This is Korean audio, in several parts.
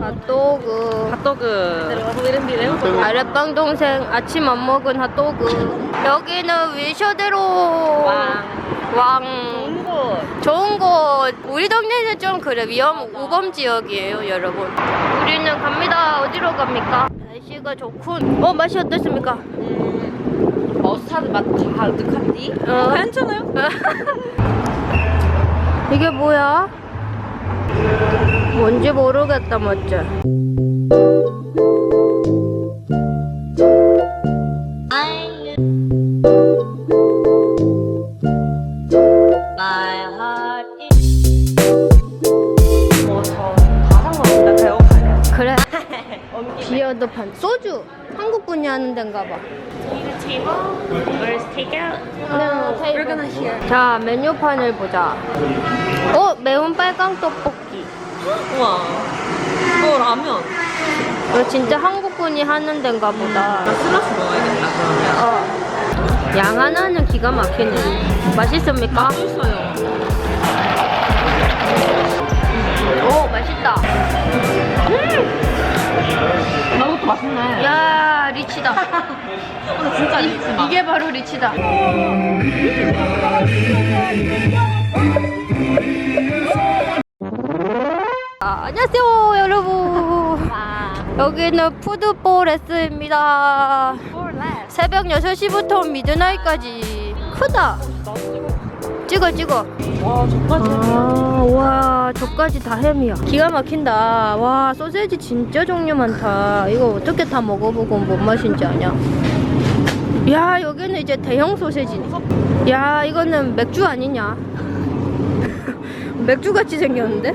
핫도그. 핫도그. 아랫방 동생 아침 안 먹은 핫도그. 여기는 위셔대로 왕. 왕. 좋은 곳. 좋은 곳. 우리 동네는 좀 그래 위험 우범 지역이에요, 여러분. 우리는 갑니다. 어디로 갑니까? 날씨가 좋군. 어 맛이 어떻습니까? 머스타드 맛 가득한디? 어. 괜찮아요? 이게 뭐야? 뭔지 모르겠다, is. 뭐. 그래. 비어도 판. 소주. 한국 분이 하는 데인가 봐. We're gonna hear. 자, 메뉴판을 보자. 어, 매운 빨강 떡볶이. 우와. 어, 라면. 이거 진짜 한국 분이 하는 데인가 보다. 나 슬러시 먹어야겠다, 그러면. 어. 양 하나는 기가 막히네. 맛있습니까? 맛있어요. 오, 맛있다. 나것도 맛있네. 야, 리치다. 오늘 진짜 리치 맛. 이게 바로 리치다. 아, 안녕하세요, 여러분. 여기는 푸드포레스입니다. 새벽 6시부터 미드나잇까지. 크다. 찍어, 찍어. 와, 저까지. 아, 와, 저까지 다 햄이야. 기가 막힌다. 와, 소세지 진짜 종류 많다. 이거 어떻게 다 먹어보고 뭔 맛인지 아냐? 야, 여기는 이제 대형 소세지네. 야, 이거는 맥주 아니냐? 맥주 같이 생겼는데?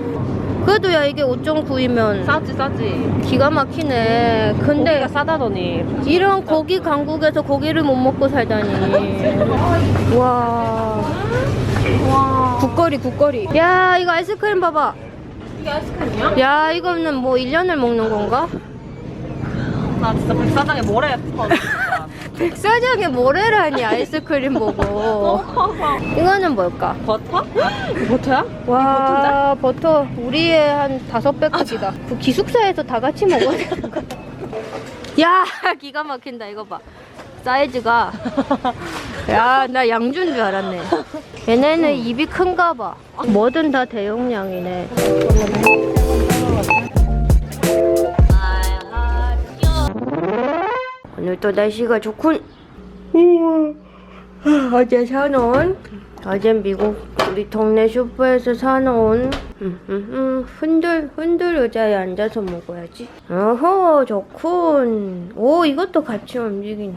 그래도 야, 이게 5.9이면 싸지, 싸지. 기가 막히네. 근데 고기가 싸다더니. 이런 고기 강국에서 고기를 못 먹고 살다니. 와. 와. 국거리 국거리 야 이거 아이스크림 봐봐 이게 아이스크림이야? 야 이거는 뭐 1년을 먹는 건가? 나 진짜 백사장에 모래 퍼. 백사장에 뭐래라니 아이스크림 너무 보고. 이거는 뭘까? 버터? 버터야? 와 버터 우리의 한 다섯 배 값이다. 그 기숙사에서 다 같이 먹어야 되는 거야. 야 기가 막힌다. 이거 봐. 사이즈가. 야 나 양준 줄 알았네. 얘네는 입이 큰가 봐. 뭐든 다 대용량이네 오늘 또 날씨가 좋군. 어제 사놓은 어제 미국 우리 동네 슈퍼에서 사놓은 음, 음, 음, 흔들 흔들 의자에 앉아서 먹어야지. 어허 좋군. 오 이것도 같이 움직이네.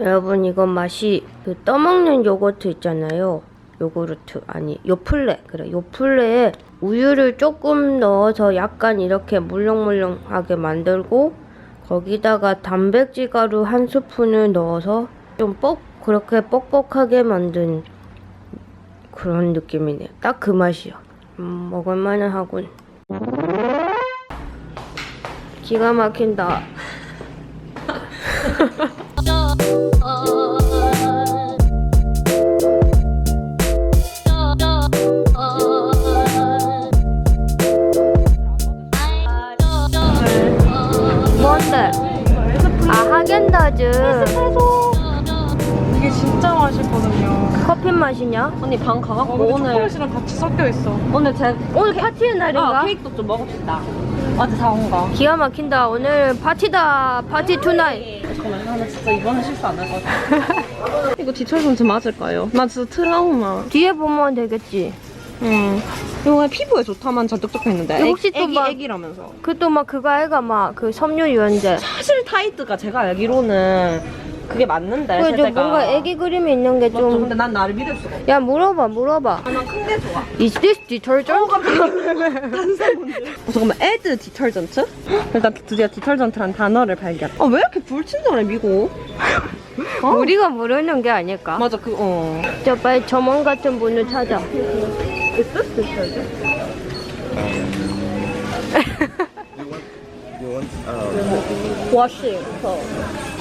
여러분 이건 맛이 그 떠먹는 요거트 있잖아요. 요구르트 아니 요플레 그래 요플레에 우유를 조금 넣어서 약간 이렇게 물렁물렁하게 만들고 거기다가 단백질 가루 한 스푼을 넣어서 좀 뻑 그렇게 뻑뻑하게 만든 그런 느낌이네요. 딱 그 맛이요. 음, 먹을만은 하군. 기가 막힌다. 맛이냐? 언니 방 가갖고 어, 오늘 초콜릿이랑 같이 섞여 있어. 오늘 제 오늘 파티의 날인가? 아, 케이크도 좀 먹읍시다. 어제 사온 거. 기가 막힌다. 오늘 파티다. 파티 투나잇. 잠깐만, 나 진짜 이번에 실수 안 할 것 같아. 이거 뒤철선 좀 맞을까요? 나 진짜 트라우마. 뒤에 보면 되겠지. 응. 이거 피부에 좋다만 잔뜩 적혀 있는데. 혹시 또 애기, 막- 애기라면서. 그 또 막 그거 아이가 막 그 섬유 유연제. 사실 타이트가 제가 알기로는 그게 맞는데. 그좀 세제가. 뭔가 애기 그림이 있는 게 맞죠? 좀. 근데 난 나를 믿을 수가 없어. 야 물어봐 물어봐. 난큰 게 좋아. Is this detergent? 어, 잠깐만, 애드 디털전트? 일단 드디어 디털전트란 단어를 발견. 아, 왜 이렇게 불친절해, 미국? 어? 우리가 모르는 게 아닐까? 맞아, 그, 어. 저 빨리 점원 같은 분을 찾아. Is this detergent? Want 워시.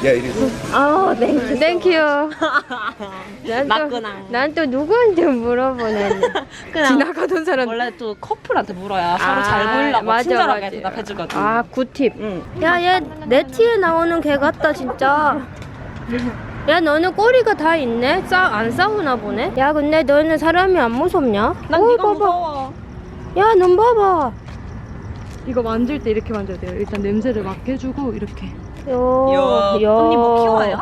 Yeah, it is. 아, 땡큐. 땡큐. 맞구나. 난 또 누구한테 물어보네. 그냥 지나가던 사람. 원래 또 커플한테 물어야 서로 아, 잘 보이려고 맞아, 친절하게 맞아. 대답해주거든. 아, 굿팁. 응. 야, 얘 내 티에 나오는 개 같다, 진짜. 야, 너는 꼬리가 다 있네? 싸, 안 싸우나 보네? 야, 근데 너는 사람이 안 무섭냐? 난 어이, 네가 봐봐. 무서워. 야, 넌 봐봐. 이거 만질 때 이렇게 만져야 돼요. 일단 냄새를 맡게 해주고 이렇게. 요. 언니 뭐 키워요?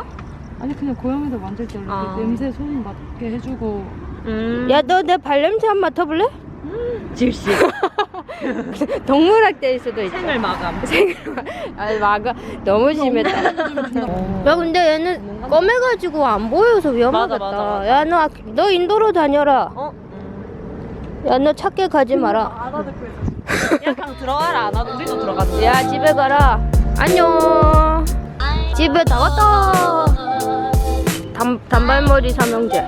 아니 그냥 고양이들 만질 때 이렇게 아. 냄새 손 맡게 해주고 음. 야, 너 내 발냄새 한 번 맡아볼래? 질식. 동물학대일 수도 있어. 생을 마감. 아, 막아. 너무 심했다. 야, 근데 얘는 검해가지고 안 보여서 위험하겠다. 맞아, 맞아, 맞아. 야, 너, 아- 너 인도로 다녀라. 어? 야, 너 찾게 가지 마라. 야 그냥 들어가라. 나도 우리도 들어가자. 야, 집에 가라. 안녕. 집에 다 왔다. 단, 단발머리 삼형제.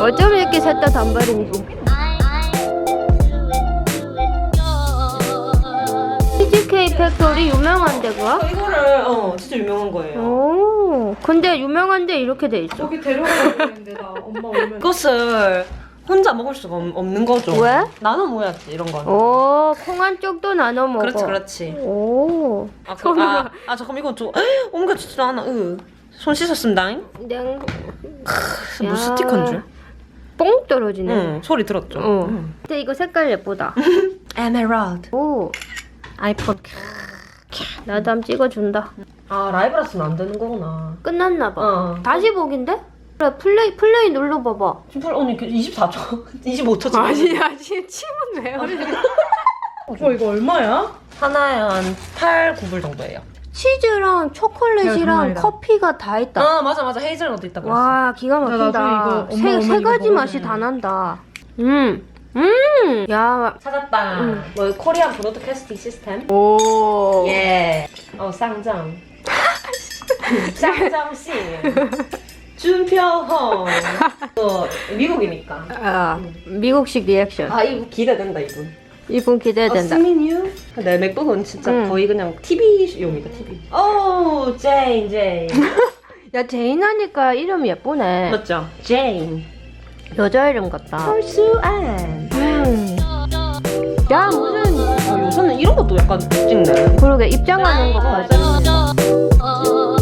어쩜 이렇게 셋 다 단발인지. CGK 팩토리 유명한데 그거? 이거를 어 진짜 유명한 거예요. 오, 근데 유명한 데 이렇게 돼 있어. 저기 데려가야 되는데 나 엄마 오면 그것을 혼자 먹을 수가 없- 없는 거죠. 왜? 나눠 먹어야지 이런 건. 오, 콩 한 쪽도 나눠 먹어. 그렇지 그렇지. 오, 아, 그, 아, 아 잠깐 이건 좀 옮겨지지도 않아. 으. 손 씻었습니다잉. 냉. 뭐 스티커인 줄. 뽕 떨어지네. 응 소리 들었죠. 어. 응. 근데 이거 색깔 예쁘다. 에메랄드. 오, 아이폰. 나도 한번 찍어준다. 아 라이브라서는 안 되는 거구나. 끝났나 봐. 어. 다시 보긴데? 그래, 플레이, 플레이 눌러봐봐. 지금 언니 24초, 25초 지금. 아니야, 지금 침은 왜 흘려? 어 이거 얼마야? 하나에 한 8, 9불 정도예요. 치즈랑 초콜릿이랑 정말이다. 커피가 다 있다. 아 맞아 맞아 헤이즐넛도 있다 그랬어. 와, 기가 막힌다. 나중에 이거 엄마 세, 오면 세 이거 가지 맛이. 다 난다. 음, 음, 야, 찾았다. 뭐 코리안 브로드캐스팅 시스템. 오. 예. 어 쌍장. 쌍장 씨. 준표홍. 또 미국이니까. 아, 미국식 리액션. 아 이거 기대된다 이분. 이분 기대된다. 스미뉴? 내 맥북은 진짜 응. 거의 그냥 TV용이다 TV. 오 제인 제인. 야, 제인 하니까 이름이 예쁘네. 맞죠? 제인. 여자 이름 같다. 설수안. 음. 야, 무슨, 어, 요새는 이런 것도 약간 찍네. 그러게, 입장하는 것까지. oh,